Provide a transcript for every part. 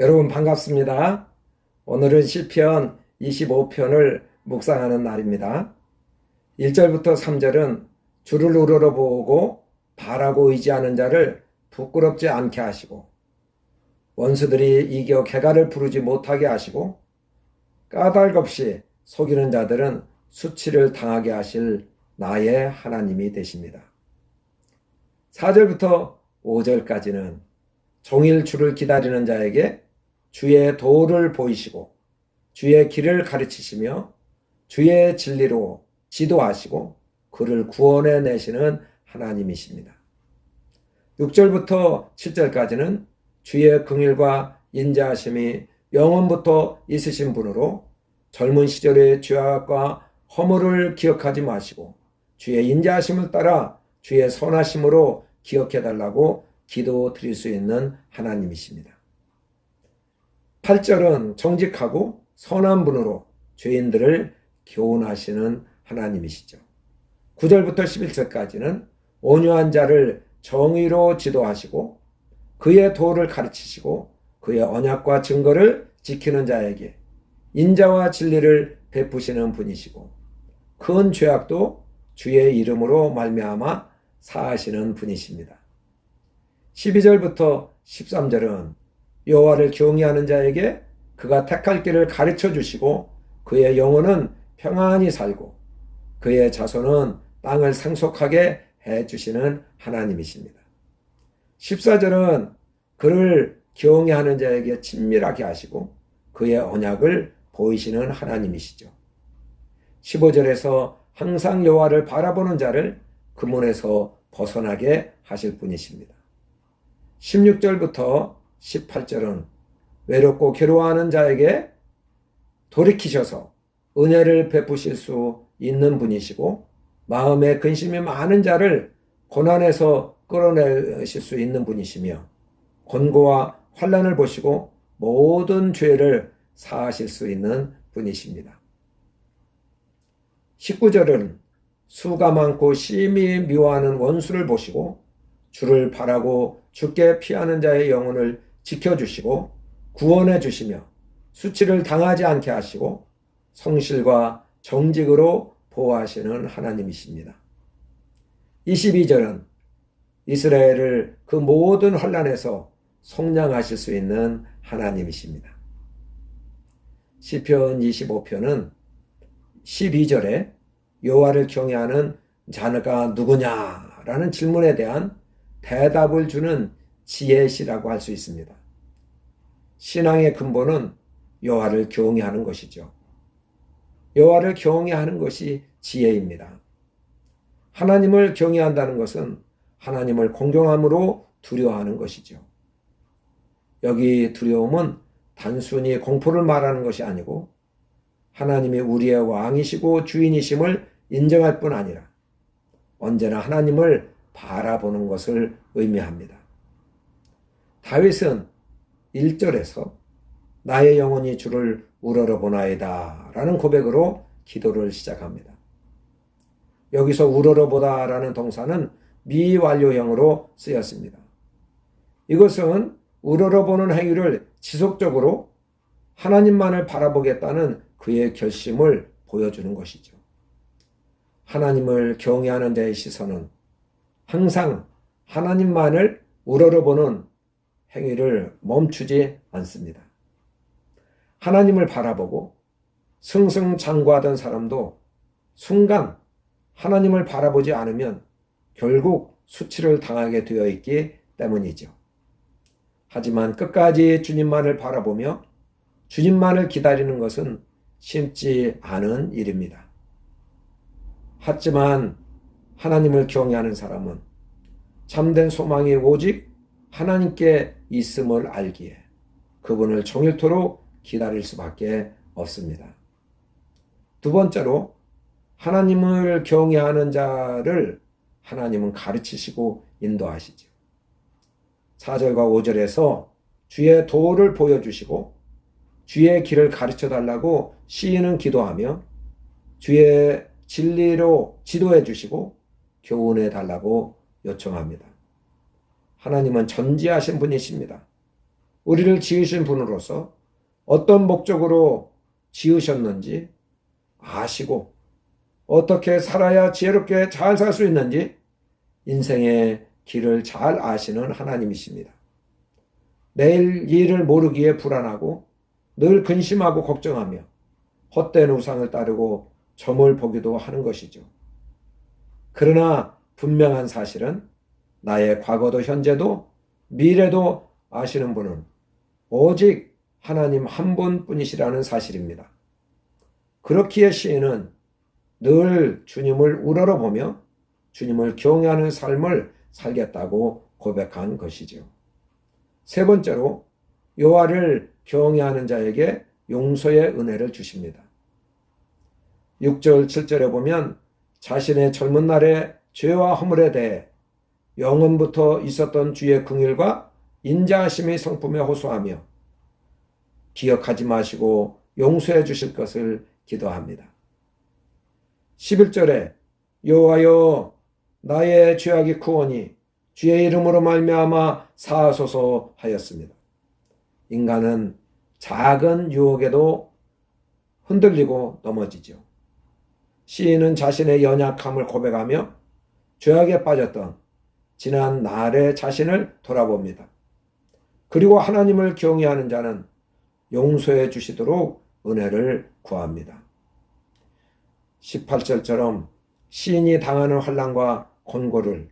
여러분 반갑습니다. 오늘은 시편 25편을 묵상하는 날입니다. 1절부터 3절은 주를 우러러 보고 바라고 의지하는 자를 부끄럽지 않게 하시고 원수들이 이겨 개가를 부르지 못하게 하시고 까닭없이 속이는 자들은 수치를 당하게 하실 나의 하나님이 되십니다. 4절부터 5절까지는 종일 주를 기다리는 자에게 주의 도를 보이시고 주의 길을 가르치시며 주의 진리로 지도하시고 그를 구원해 내시는 하나님이십니다. 6절부터 7절까지는 주의 긍일과 인자하심이 영원부터 있으신 분으로 젊은 시절의 죄악과 허물을 기억하지 마시고 주의 인자하심을 따라 주의 선하심으로 기억해 달라고 기도 드릴 수 있는 하나님이십니다. 8절은 정직하고 선한 분으로 죄인들을 교훈하시는 하나님이시죠. 9절부터 11절까지는 온유한 자를 정의로 지도하시고 그의 도를 가르치시고 그의 언약과 증거를 지키는 자에게 인자와 진리를 베푸시는 분이시고 큰 죄악도 주의 이름으로 말미암아 사하시는 분이십니다. 12절부터 13절은 여호와를 경외하는 자에게 그가 택할 길을 가르쳐 주시고 그의 영혼은 평안히 살고 그의 자손은 땅을 상속하게 해 주시는 하나님이십니다. 14절은 그를 경외하는 자에게 친밀하게 하시고 그의 언약을 보이시는 하나님이시죠. 15절에서 항상 여호와를 바라보는 자를 그 문에서 벗어나게 하실 분이십니다. 16절부터 18절은 외롭고 괴로워하는 자에게 돌이키셔서 은혜를 베푸실 수 있는 분이시고 마음에 근심이 많은 자를 고난에서 끌어내실 수 있는 분이시며 권고와 환란을 보시고 모든 죄를 사하실 수 있는 분이십니다. 19절은 수가 많고 심히 미워하는 원수를 보시고 주를 바라고 죽게 피하는 자의 영혼을 지켜주시고 구원해 주시며 수치를 당하지 않게 하시고 성실과 정직으로 보호하시는 하나님이십니다. 22절은 이스라엘을 그 모든 환란에서 속량하실 수 있는 하나님이십니다. 시편 25편은 12절에 여호와를 경외하는 자가 누구냐라는 질문에 대한 대답을 주는 지혜시라고 할 수 있습니다. 신앙의 근본은 여호와를 경외하는 것이죠. 여호와를 경외하는 것이 지혜입니다. 하나님을 경외한다는 것은 하나님을 공경함으로 두려워하는 것이죠. 여기 두려움은 단순히 공포를 말하는 것이 아니고 하나님이 우리의 왕이시고 주인이심을 인정할 뿐 아니라 언제나 하나님을 바라보는 것을 의미합니다. 다윗은 1절에서 나의 영혼이 주를 우러러보나이다 라는 고백으로 기도를 시작합니다. 여기서 우러러보다 라는 동사는 미완료형으로 쓰였습니다. 이것은 우러러보는 행위를 지속적으로 하나님만을 바라보겠다는 그의 결심을 보여주는 것이죠. 하나님을 경외하는 자의 시선은 항상 하나님만을 우러러보는 행위를 멈추지 않습니다. 하나님을 바라보고 승승장구하던 사람도 순간 하나님을 바라보지 않으면 결국 수치를 당하게 되어 있기 때문이죠. 하지만 끝까지 주님만을 바라보며 주님만을 기다리는 것은 쉽지 않은 일입니다. 하지만 하나님을 경외하는 사람은 참된 소망이 오직 하나님께 있음을 알기에 그분을 종일토록 기다릴 수밖에 없습니다. 두 번째로 하나님을 경외하는 자를 하나님은 가르치시고 인도하시죠. 4절과 5절에서 주의 도를 보여주시고 주의 길을 가르쳐 달라고 시인은 기도하며 주의 진리로 지도해 주시고 교훈해 달라고 요청합니다. 하나님은 전지하신 분이십니다. 우리를 지으신 분으로서 어떤 목적으로 지으셨는지 아시고 어떻게 살아야 지혜롭게 잘 살 수 있는지 인생의 길을 잘 아시는 하나님이십니다. 내일 일을 모르기에 불안하고 늘 근심하고 걱정하며 헛된 우상을 따르고 점을 보기도 하는 것이죠. 그러나 분명한 사실은 나의 과거도 현재도 미래도 아시는 분은 오직 하나님 한 분뿐이시라는 사실입니다. 그렇기에 시인은 늘 주님을 우러러보며 주님을 경외하는 삶을 살겠다고 고백한 것이죠. 세 번째로 여호와를 경외하는 자에게 용서의 은혜를 주십니다. 6절 7절에 보면 자신의 젊은 날의 죄와 허물에 대해 영원부터 있었던 주의 긍휼과 인자하심의 성품에 호소하며 기억하지 마시고 용서해 주실 것을 기도합니다. 11절에 여호와여 나의 죄악이 크오니 주의 이름으로 말미암아 사하소서 하였습니다. 인간은 작은 유혹에도 흔들리고 넘어지죠. 시인은 자신의 연약함을 고백하며 죄악에 빠졌던 지난 날의 자신을 돌아봅니다. 그리고 하나님을 경외하는 자는 용서해 주시도록 은혜를 구합니다. 18절처럼 시인이 당하는 환란과 권고를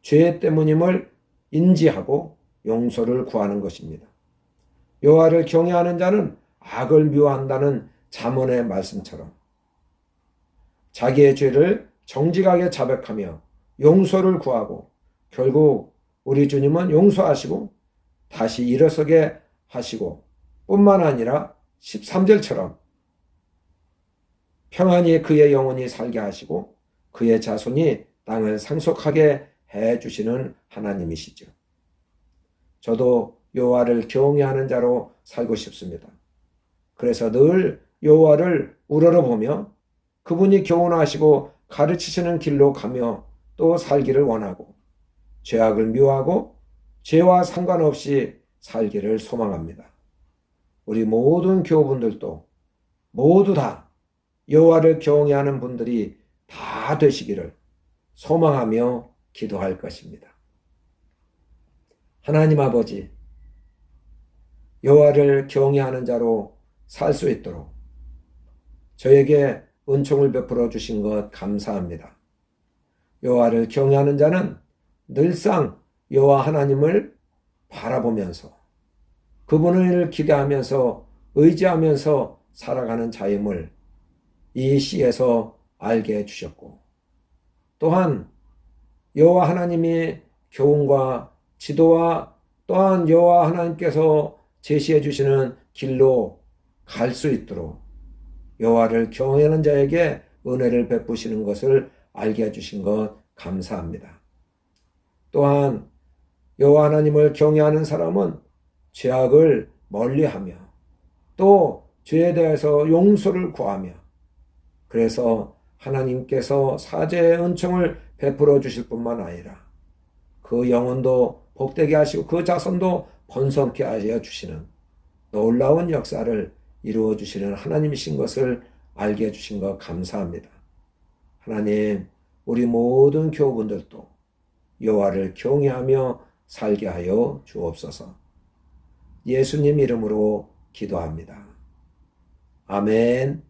죄 때문임을 인지하고 용서를 구하는 것입니다. 여호와를 경외하는 자는 악을 미워한다는 잠언의 말씀처럼 자기의 죄를 정직하게 자백하며 용서를 구하고 결국 우리 주님은 용서하시고 다시 일어서게 하시고 뿐만 아니라 13절처럼 평안히 그의 영혼이 살게 하시고 그의 자손이 땅을 상속하게 해 주시는 하나님이시죠. 저도 여호와를 경외하는 자로 살고 싶습니다. 그래서 늘 여호와를 우러러보며 그분이 교훈하시고 가르치시는 길로 가며 또 살기를 원하고 죄악을 미워하고 죄와 상관없이 살기를 소망합니다. 우리 모든 교우분들도 모두 다 여호와를 경외하는 분들이 다 되시기를 소망하며 기도할 것입니다. 하나님 아버지 여호와를 경외하는 자로 살 수 있도록 저에게 은총을 베풀어 주신 것 감사합니다. 여호와를 경외하는 자는 늘상 여호와 하나님을 바라보면서 그분을 기대하면서 의지하면서 살아가는 자임을 이 시에서 알게 해주셨고 또한 여호와 하나님이 교훈과 지도와 또한 여호와 하나님께서 제시해 주시는 길로 갈 수 있도록 여호와를 경외하는 자에게 은혜를 베푸시는 것을 알게 해주신 것 감사합니다. 또한 여호와 하나님을 경외하는 사람은 죄악을 멀리하며 또 죄에 대해서 용서를 구하며 그래서 하나님께서 사죄의 은총을 베풀어 주실 뿐만 아니라 그 영혼도 복되게 하시고 그 자손도 번성케 하여 주시는 놀라운 역사를 이루어 주시는 하나님이신 것을 알게 해주신 것 감사합니다. 하나님, 우리 모든 교우분들도 여호와를 경외하며 살게 하여 주옵소서. 예수님 이름으로 기도합니다. 아멘.